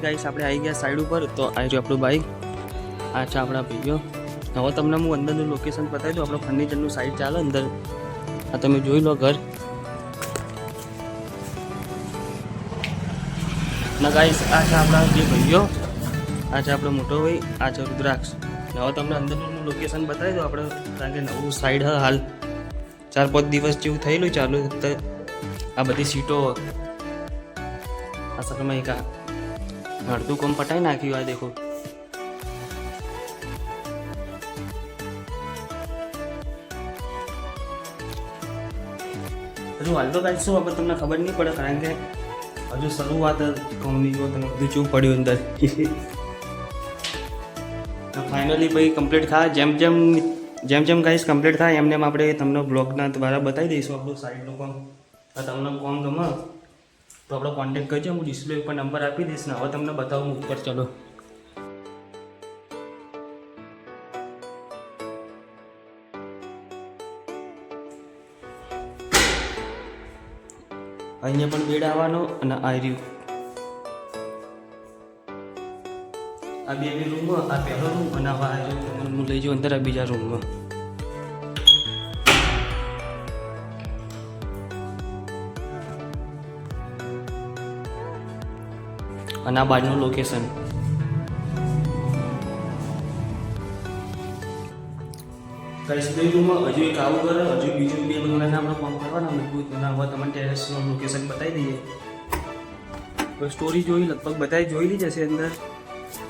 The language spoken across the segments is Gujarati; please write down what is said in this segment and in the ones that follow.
આપણે આવી ગયા સાઈડ ઉપર. તો આવી રહ્યું આપણું બાઈક આ છે આપણા ભાઈઓ હવે તમને હું અંદરનું લોકેશન બતાવી દઉં. આપણો ફર્નિચરનું સાઈડ ચાલે અંદર. આ તમે જોઈ લો ઘર. ના ગાઈસ આ છે આપણા જે ભાઈઓ. આ છે આપણો મોટો ભાઈ. આ છે રુદ્રાક્ષ. હવે તમને અંદરનું લોકેશન બતાવી દઉં. આપણે કારણ કે નવું સાઈડ હાલ. ચાર પાંચ દિવસ જેવું થયેલું ચાલુ. આ બધી સીટો આ સકમાં એક આ અડધું કોમ પટાઈ નાખ્યું આ દેખો હજુ હાલ તો કાંઈ શું આપણે તમને ખબર નહીં પડે કારણ કે હજુ શરૂઆત કોમની જો તમે બધું ચૂપ પડ્યું અંદર ફાઇનલી ભાઈ કમ્પ્લીટ થાય જેમ જેમ જેમ જેમ કાંઈ કમ્પ્લીટ થાય એમને એમ આપણે તમને બ્લોગના દ્વારા બતાવી દઈશું આપણું સાઈડનું કોમ તમને કોમ ગમે તો આપણો કોન્ટેક્ટ કરજો, હું ડિસ્પ્લે ઉપર નંબર આપી દઈશ ને હવે તમને બતાવું ઉપર ચલો. અહીંયા પણ બેડ આવવાનો અને આ રહ્યું. આ બે રૂમમાં આ પહેલો રૂમ અને આ હું લઈ જાઉં અંદર, આ બીજા રૂમમાં અને આ બાજુનું લોકેશન બે રૂમમાં હજુ એક આવું કરે, હજુ બીજું બે બંગલાને આપણે કામ કરવાના મજબૂત બનાવવા તમને ટેરેસનું લોકેશન બતાવી દઈએ. તો સ્ટોરી જોઈ, લગભગ બધાએ જોઈ જ હશે અંદર.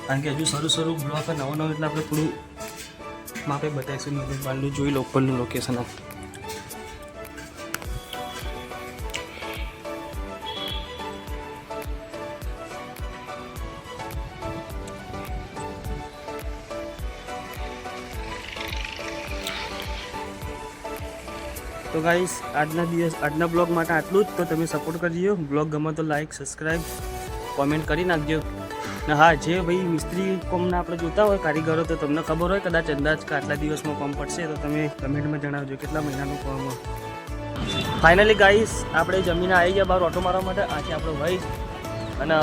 કારણ કે હજુ સારું સારું બ્લોક નવો નવો એટલે આપણે થોડું માપે બતાવીશું બારનું જોઈ લો ઉપરનું લોકેશન તો ગાઈસ આજના દિવસ આજના બ્લોગ માટે આટલું જ. તો તમે સપોર્ટ કરજો. બ્લોગ ગમે તો લાઈક સબસ્ક્રાઈબ કોમેન્ટ કરી નાખજો. ને હા, જે ભાઈ મિસ્ત્રી કોમના આપણે જોતા હોય, કારીગરો, તો તમને ખબર હોય કદાચ અંદાજ કે આટલા દિવસમાં કોમ પડશે, તો તમે કમેન્ટમાં જણાવજો કેટલા મહિનાનું કોમ ફાઇનલી ગાઈસ આપણે જમીને આવી ગયા બહાર ઓટો મારવા માટે. આજે આપણો ભાઈ અને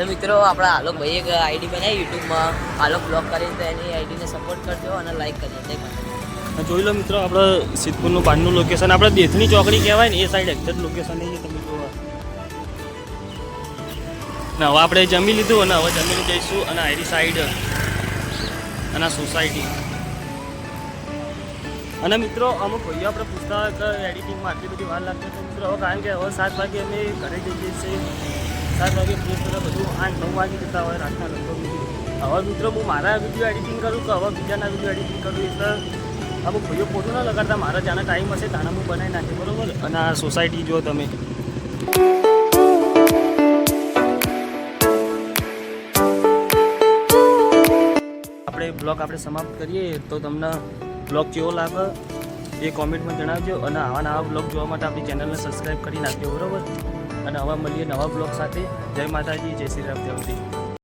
તો મિત્રો, આપણા આલોક ભાઈ એક આઈડી બનાવી યુટ્યુબમાં. આલોક બ્લોગ કરીને તો એની આઈડીને સપોર્ટ કરજો અને લાઈક કરજો. જોઈ લો મિત્રો, આપણે સિદ્ધપુરનું પાનનું લોકેશન આપણે દેથની ચોકડી કહેવાય ને, એ સાઈડ એક્ઝેક્ટ લોકેશન એ તમે જોવા. ને હવે આપણે જમી લીધું અને હવે જમીને જઈશું અને આયરી સાઈડ અને સોસાયટી અને મિત્રો, અમુક ભાઈઓ આપણે પૂછતા કે એડિટિંગમાં આટલી બધી વાર લાગતી હતી મિત્રો, હવે કારણ કે હવે સાત વાગે અમે ઘરે જઈએ છીએ. સાત વાગે પ્લેસ બધા બધું આઠ, નવ વાગે જતા હોય, રાતના લગભગ હવે મિત્રો, હું મારા વીડિયો એડિટિંગ કરું કે હવે બીજાના વીડિયો એડિટિંગ કરું? એટલે અમુક ભાઈઓ ફોટો ના લગાડતા. મારા જાના ટાઈમ હશે તાના હું બનાવી નાખે બરોબર? અને આ સોસાયટી જો તમે. આપણે બ્લોગ આપણે સમાપ્ત કરીએ તો તમને બ્લોગ કેવો લાગે એ કોમેન્ટમાં જણાવજો અને આવા નવા બ્લોગ જોવા માટે આપણી ચેનલને સબસ્ક્રાઈબ કરી નાખજો, બરોબર? અને હવે મળીએ નવા બ્લોગ સાથે. જય માતાજી જય શ્રી રામ જય